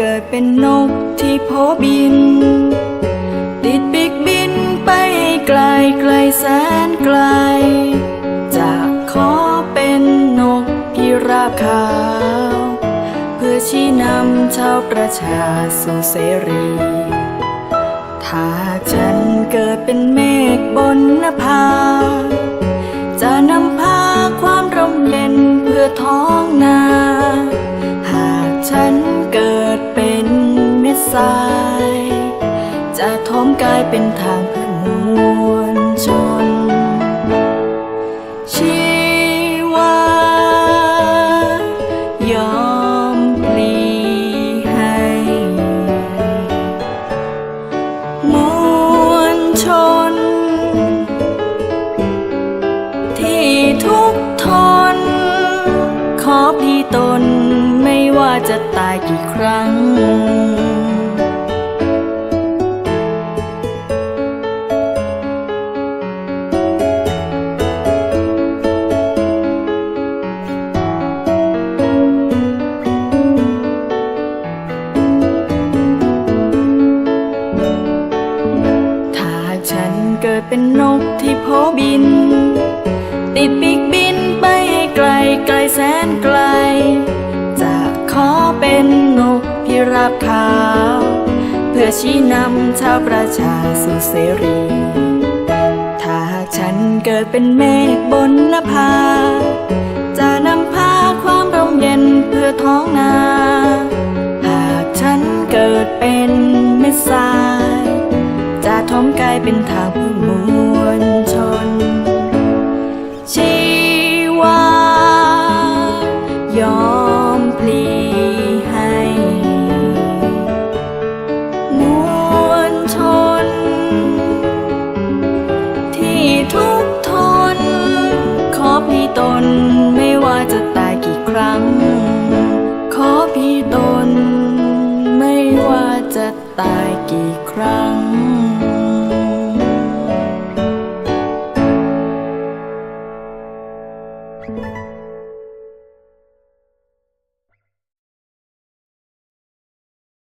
กิดเป็นนกที่โพบิน ติดปีกบินไปไกลไกลแสนไกลจะขอเป็นนกพิราบขาว เพื่อชี้นำชาวประชาสู่เสรี ถ้าฉันเกิดเป็นเมฆบนนภา จะนำพาความร่มเย็นเพื่อท้องนา จะทอมกายเป็นทางเพื่อมวลชน ชีวายอมพลีให้ มวลชน ที่ทุกทน ขอพี่ตนไม่ว่าจะตายกี่ครั้ง ดเป็นนกที่โพบิน ติดปีกบินไปให้ไกลไกลแสนไกลจะขอเป็นนกพิราบขาว เพื่อชี้นำชาวประชาสู่เสรี ถ้าหากฉันเกิดเป็นเมฆบนนภา จะนำพาความร่มเย็นเพื่อท้องนา หากฉันเกิดเป็นเม็ดทราย จะทอมกายเป็นทางผู้ม มพลีให้มวลชน ที่ทุกข์ทน ขอพี่ตนไม่ว่าจะตายกี่ครั้ง ขอพี่ตน ไม่ว่าจะตายกี่ครั้ง